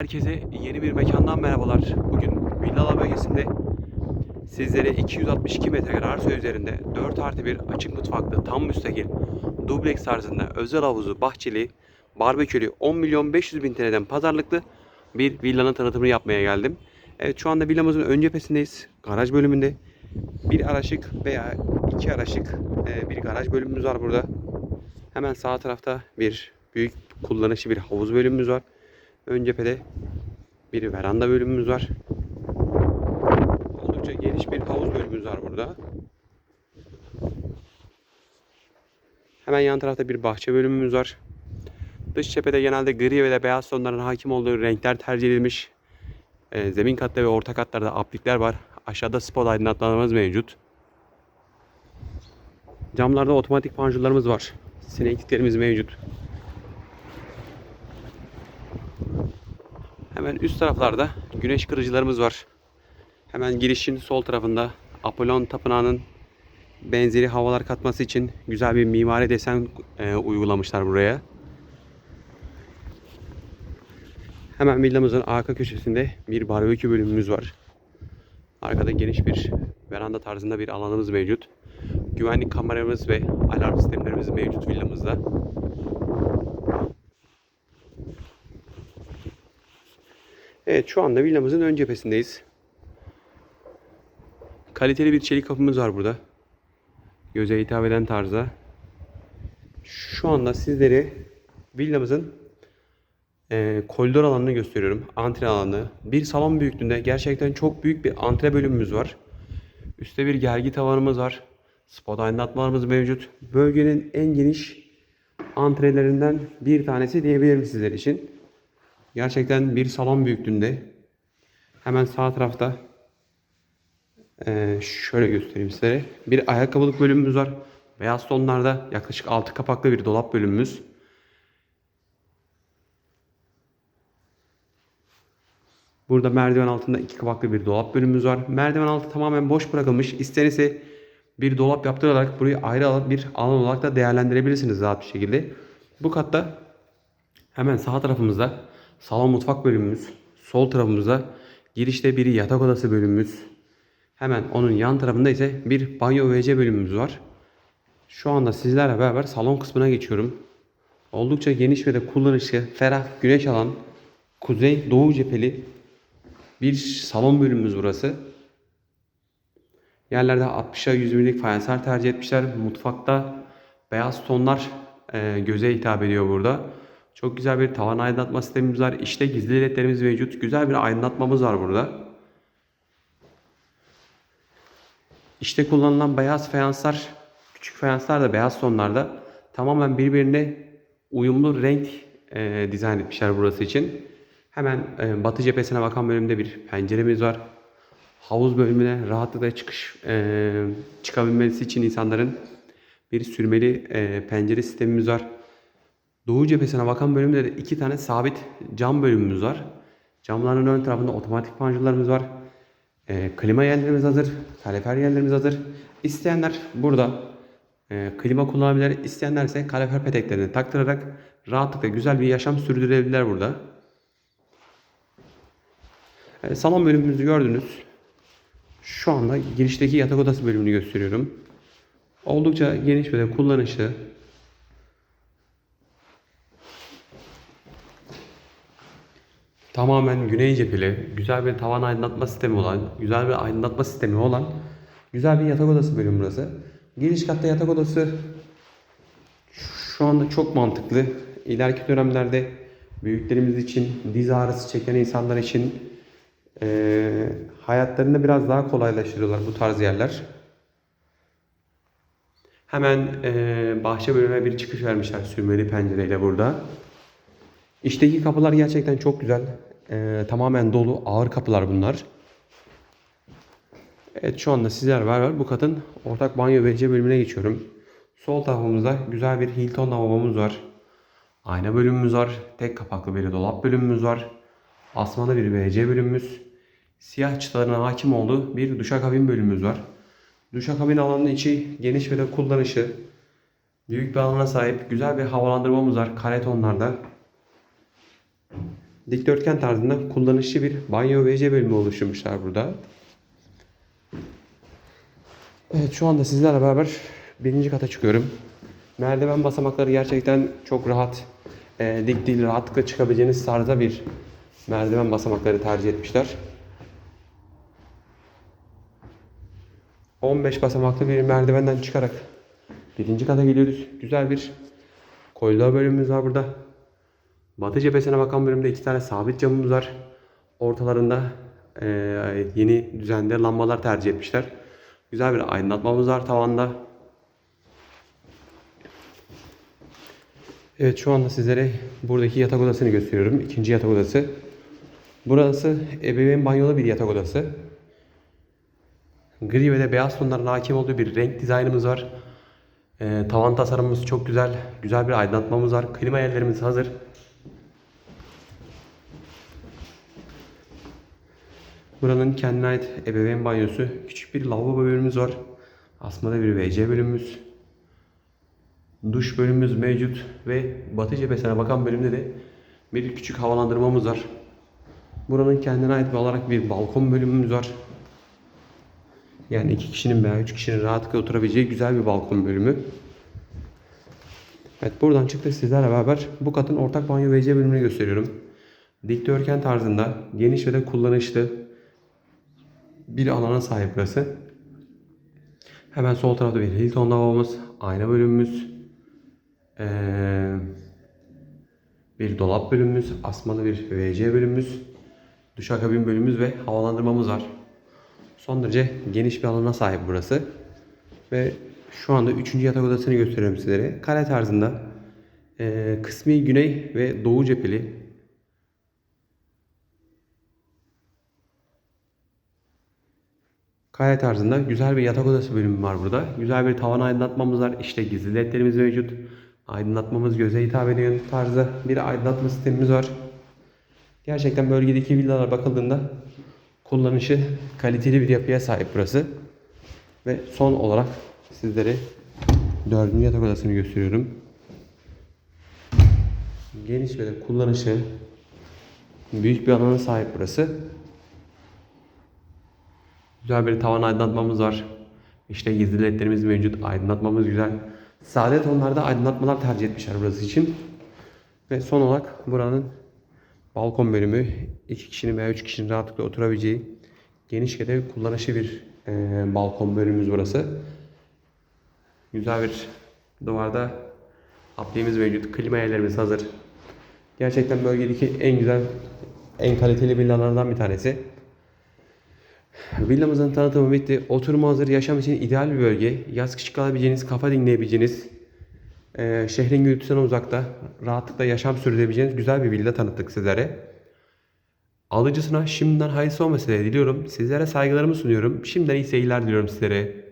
Herkese yeni bir mekandan merhabalar. Bugün Villala bölgesinde sizlere 262 metrekare arsa üzerinde 4 artı 1 açık mutfaklı tam müstakil dubleks tarzında özel havuzu, bahçeli, barbekülü 10 milyon 500 bin TL'den pazarlıklı bir villanın tanıtımını yapmaya geldim. Evet şu anda villamızın ön cephesindeyiz. Garaj bölümünde bir araşık veya iki araşık e, bir garaj bölümümüz var burada. Hemen sağ tarafta bir büyük kullanışlı bir havuz bölümümüz var. Ön cephede bir veranda bölümümüz var. Oldukça geniş bir havuz bölümümüz var burada. Hemen yan tarafta bir bahçe bölümümüz var. Dış cephede genelde gri ve de beyaz tonların hakim olduğu renkler tercih edilmiş. Ee, zemin katta ve orta katlarda aplikler var. Aşağıda spot aydınlatmalarımız mevcut. Camlarda otomatik panjurlarımız var. Sinekliklerimiz mevcut. Hemen üst taraflarda güneş kırıcılarımız var. Hemen girişin sol tarafında Apollon Tapınağı'nın benzeri havalar katması için güzel bir mimari desen e, uygulamışlar buraya. Hemen villamızın arka köşesinde bir barbekü bölümümüz var. Arkada geniş bir veranda tarzında bir alanımız mevcut. Güvenlik kameramız ve alarm sistemlerimiz mevcut villamızda. Evet şu anda villamızın ön cephesindeyiz. Kaliteli bir çelik kapımız var burada. Göze hitap eden tarzda. Şu anda sizlere villamızın e, koridor alanını gösteriyorum. Antre alanı. Bir salon büyüklüğünde gerçekten çok büyük bir antre bölümümüz var. Üstte bir gergi tavanımız var. Spot aydınlatmalarımız mevcut. Bölgenin en geniş antrelerinden bir tanesi diyebilirim sizler için. Gerçekten bir salon büyüklüğünde. Hemen sağ tarafta eee, şöyle göstereyim size. Bir ayakkabılık bölümümüz var. Beyaz tonlarda yaklaşık 6 kapaklı bir dolap bölümümüz. Burada merdiven altında iki kapaklı bir dolap bölümümüz var. Merdiven altı tamamen boş bırakılmış. İsterse bir dolap yaptırarak burayı ayrı alan bir alan olarak da değerlendirebilirsiniz rahat bir şekilde. Bu katta hemen sağ tarafımızda salon mutfak bölümümüz. Sol tarafımızda girişte bir yatak odası bölümümüz. Hemen onun yan tarafında ise bir banyo WC bölümümüz var. Şu anda sizlerle beraber salon kısmına geçiyorum. Oldukça geniş ve de kullanışlı, ferah, güneş alan, kuzey doğu cepheli bir salon bölümümüz burası. Yerlerde 60'a 100 milimlik fayanslar tercih etmişler. Mutfakta beyaz tonlar e, göze hitap ediyor burada. Çok güzel bir tavan aydınlatma sistemimiz var. İşte gizli ledlerimiz mevcut. Güzel bir aydınlatmamız var burada. İşte kullanılan beyaz fayanslar, küçük fayanslar da beyaz tonlarda. Tamamen birbirine uyumlu renk e, dizayn etmişler burası için. Hemen e, batı cephesine bakan bölümde bir penceremiz var. Havuz bölümüne rahatlıkla çıkış e, çıkabilmesi için insanların bir sürmeli e, pencere sistemimiz var. Doğu cephesine bakan bölümde de iki tane sabit cam bölümümüz var. Camların ön tarafında otomatik panjurlarımız var. E, klima yerlerimiz hazır. Kalorifer yerlerimiz hazır. İsteyenler burada e, klima kullanabilir. İsteyenler ise kalorifer peteklerini taktırarak rahatlıkla güzel bir yaşam sürdürebilirler burada. E, salon bölümümüzü gördünüz. Şu anda girişteki yatak odası bölümünü gösteriyorum. Oldukça geniş ve de kullanışlı. Tamamen güney cepheli, güzel bir tavan aydınlatma sistemi olan, güzel bir aydınlatma sistemi olan güzel bir yatak odası bölümü burası. Giriş katta yatak odası şu anda çok mantıklı. İleriki dönemlerde büyüklerimiz için, diz ağrısı çeken insanlar için eee, hayatlarını biraz daha kolaylaştırıyorlar bu tarz yerler. Hemen eee, bahçe bölümüne bir çıkış vermişler sürmeli pencereyle burada. İçteki kapılar gerçekten çok güzel. Eee, tamamen dolu, ağır kapılar bunlar. Evet şu anda sizler var var bu katın ortak banyo ve WC bölümüne geçiyorum. Sol tarafımızda güzel bir Hilton lavabomuz var. Ayna bölümümüz var. Tek kapaklı bir dolap bölümümüz var. Asmalı bir WC bölümümüz. Siyah çıtalarına hakim olduğu bir duşakabin bölümümüz var. Duşakabin alanının içi geniş ve de kullanışı. Büyük bir alana sahip güzel bir havalandırmamız var kare tonlarda. Dikdörtgen tarzında kullanışlı bir banyo WC bölümü oluşturmuşlar burada. Evet şu anda sizlerle beraber birinci kata çıkıyorum. Merdiven basamakları gerçekten çok rahat, e, dik değil, rahatlıkla çıkabileceğiniz tarzda bir merdiven basamakları tercih etmişler. 15 basamaklı bir merdivenden çıkarak birinci kata geliyoruz. Güzel bir koridor bölümümüz var burada. Batı cephesine bakan bölümde iki tane sabit camımız var. Ortalarında eee, yeni düzende lambalar tercih etmişler. Güzel bir aydınlatmamız var tavanda. Evet şu anda sizlere buradaki yatak odasını gösteriyorum. İkinci yatak odası. Burası ebeveyn banyolu bir yatak odası. Gri ve de beyaz tonların hakim olduğu bir renk dizaynımız var. Ee, tavan tasarımımız çok güzel. Güzel bir aydınlatmamız var. Klima yerlerimiz hazır. Buranın kendine ait ebeveyn banyosu. Küçük bir lavabo bölümümüz var. Asmada bir WC bölümümüz. Duş bölümümüz mevcut ve batı cephesine bakan bölümde de bir küçük havalandırmamız var. Buranın kendine ait olarak bir balkon bölümümüz var. Yani iki kişinin veya üç kişinin rahatlıkla oturabileceği güzel bir balkon bölümü. Evet buradan çıktık sizlerle beraber bu katın ortak banyo WC bölümünü gösteriyorum. Dikdörtgen tarzında geniş ve de kullanışlı bir alana sahip burası. Hemen sol tarafta bir Hilton lavabomuz, ayna bölümümüz, ee, bir dolap bölümümüz, asmalı bir WC bölümümüz, duşakabin bölümümüz ve havalandırmamız var. Son derece geniş bir alana sahip burası. Ve şu anda 3. yatak odasını gösteriyorum sizlere. Kare tarzında ee, kısmi güney ve doğu cepheli Kare tarzında güzel bir yatak odası bölümü var burada. Güzel bir tavan aydınlatmamız var. İşte gizli ledlerimiz mevcut. Aydınlatmamız göze hitap ediyor tarzda bir aydınlatma sistemimiz var. Gerçekten bölgedeki villalara bakıldığında kullanışı kaliteli bir yapıya sahip burası. Ve son olarak sizlere dördüncü yatak odasını gösteriyorum. Geniş ve kullanışı büyük bir alana sahip burası. Güzel bir tavan aydınlatmamız var. İşte gizli ledlerimiz mevcut. Aydınlatmamız güzel. Sade tonlarda aydınlatmalar tercih etmişler burası için. Ve son olarak buranın balkon bölümü iki kişinin veya üç kişinin rahatlıkla oturabileceği geniş ve kullanışlı bir e, balkon bölümümüz burası. Güzel bir duvarda apliyemiz mevcut. Klima yerlerimiz hazır. Gerçekten bölgedeki en güzel, en kaliteli villalardan bir tanesi. Villamızın tanıtımı bitti. Oturma hazır, yaşam için ideal bir bölge. Yaz kış kalabileceğiniz, kafa dinleyebileceğiniz, e, şehrin gürültüsünden uzakta rahatlıkla yaşam sürdürebileceğiniz güzel bir villa tanıttık sizlere. Alıcısına şimdiden hayırlısı olmasını diliyorum. Sizlere saygılarımı sunuyorum. Şimdiden iyi seyirler diliyorum sizlere.